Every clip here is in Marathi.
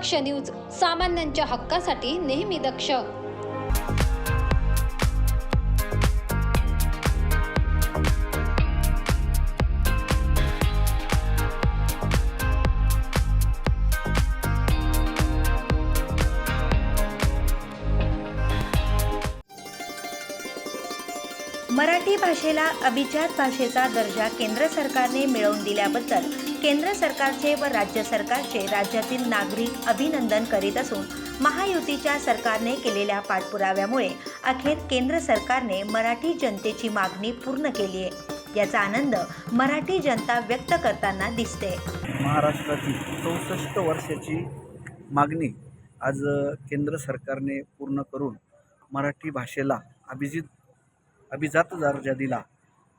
दक्ष न्यूज सामान्यांच्या हक्कासाठी नेहमी दक्ष. मराठी भाषेला अभिजात भाषेचा दर्जा केंद्र सरकारने मिळवून दिल्याबद्दल केंद्र सरकारचे व राज्य सरकारचे राज्यातील नागरिक अभिनंदन करीत असून महायुतीच्या सरकारने केलेल्या पाठपुराव्यामुळे अखेर केंद्र सरकारने मराठी जनतेची मागणी पूर्ण केली आहे. याचा आनंद मराठी जनता व्यक्त करताना दिसते. महाराष्ट्राची चौसष्ट वर्षाची मागणी आज केंद्र सरकारने पूर्ण करून मराठी भाषेला अभिजित अभिजात दर्जा दिला.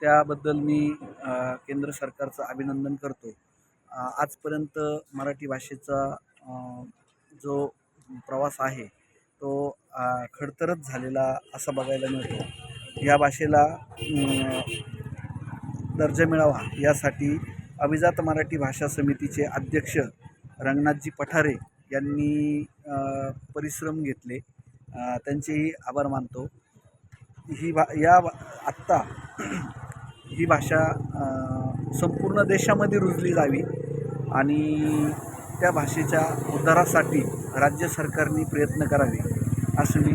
त्याबद्दल मी केंद्र सरकारचं अभिनंदन करतो. आजपर्यंत मराठी भाषेचा जो प्रवास आहे तो खडतरच झालेला असा बघायला मिळतो. या भाषेला दर्जा मिळावा यासाठी अभिजात मराठी भाषा समितीचे अध्यक्ष रंगनाथजी पठारे यांनी परिश्रम घेतले. त्यांचेही आभार मानतो. ही भा या आत्ता ही भाषा संपूर्ण देशामध्ये रुजली जावी आणि त्या भाषेच्या उद्धारासाठी राज्य सरकारने प्रयत्न करावे असं मी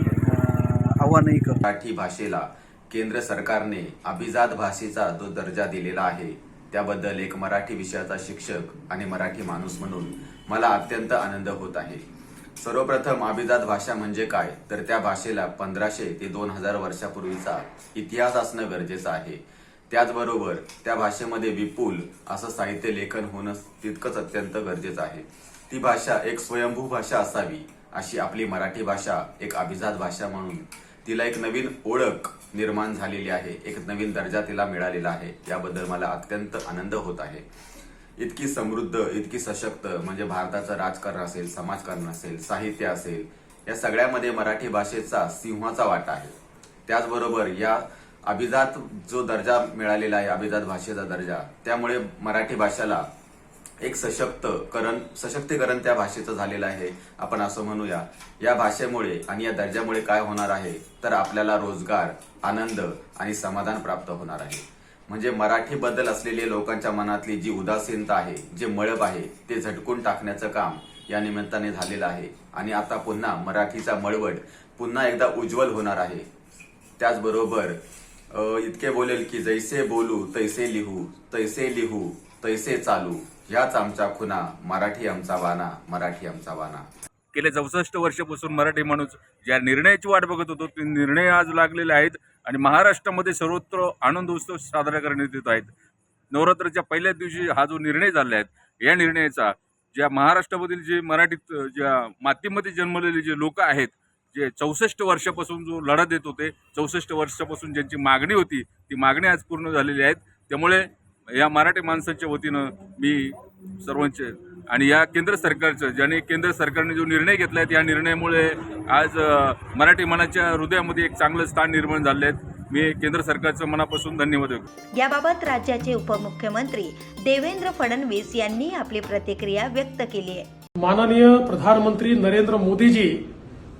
आव्हानही करतो. मराठी भाषेला केंद्र सरकारने अभिजात भाषेचा जो दर्जा दिलेला आहे त्याबद्दल एक मराठी विषयाचा शिक्षक आणि मराठी माणूस म्हणून मला अत्यंत आनंद होत आहे. सर्वप्रथम अभिजात भाषा म्हणजे काय? तर त्या भाषेला पंधराशे ते दोन हजार वर्षापूर्वीचा इतिहास असणं गरजेचं आहे. त्याचबरोबर त्या भाषेमध्ये विपुल असं साहित्य लेखन होणं तितकंच अत्यंत गरजेचं आहे. ती भाषा एक स्वयंभू भाषा असावी अशी आपली मराठी भाषा एक अभिजात भाषा म्हणून तिला एक नवीन ओळख निर्माण झालेली आहे एक नवीन दर्जा तिला मिळालेला आहे. याबद्दल मला अत्यंत आनंद होत आहे. इतकी समृद्ध इतकी सशक्त म्हणजे भारताचं राजकारण असेल समाजकारण असेल साहित्य असेल या सगळ्यामध्ये मराठी भाषेचा सिंहाचा वाटा आहे. त्याचबरोबर या अभिजात जो दर्जा मिळालेला आहे अभिजात भाषेचा दर्जा त्यामुळे मराठी भाषेला एक सशक्तकरण सशक्तीकरण त्या भाषेचं झालेलं आहे. आपण असं म्हणूया. या भाषेमुळे आणि या दर्जामुळे काय होणार आहे? तर आपल्याला रोजगार आनंद आणि समाधान प्राप्त होणार आहे. म्हणजे मराठीबद्दल असलेली लोकांच्या मनातली जी उदासीनता आहे जे मळब आहे ते झटकून टाकण्याचं काम या निमित्ताने झालेलं आहे. आणि आता पुन्हा मराठीचा मळवट पुन्हा एकदा उज्ज्वल होणार आहे. त्याचबरोबर इतके बोलेल की जैसे बोलू तैसे लिहू तैसे लिहू तैसे चालू. ह्याच आमच्या खुना मराठी आमचा वाना मराठी आमचा वाना. गेल्या चौसष्ट वर्षापासून मराठी माणूस ज्या निर्णयाची वाट बघत होतो ते निर्णय आज लागलेले आहेत आणि महाराष्ट्रामध्ये सर्वत्र आनंद उत्सव साजरा करण्यात येत आहेत. नवरात्राच्या पहिल्या दिवशी हा जो निर्णय झाला आहे या निर्णयाचा ज्या महाराष्ट्रामधील जे मराठीत ज्या मातीमध्ये जन्मलेले जे लोक आहेत जे चौसष्ट वर्षापासून जो लढा देत होते चौसष्ट वर्षापासून ज्यांची मागणी होती ती मागणी आज पूर्ण झालेली आहेत. त्यामुळे या मराठी माणसाच्या वतीनं मी सर्वांचे आणि या केंद्र सरकारचं ज्याने केंद्र सरकारने जो निर्णय घेतला आहे त्या निर्णयामुळे आज मराठी मनाच्या हृदयामध्ये एक चांगलं स्थान निर्माण झालं आहे. मी केंद्र सरकारचं मनापासून धन्यवाद व्यक्त याबाबत राज्याचे उपमुख्यमंत्री देवेंद्र फडणवीस यांनी आपली प्रतिक्रिया व्यक्त केली आहे. माननीय प्रधानमंत्री नरेंद्र मोदीजी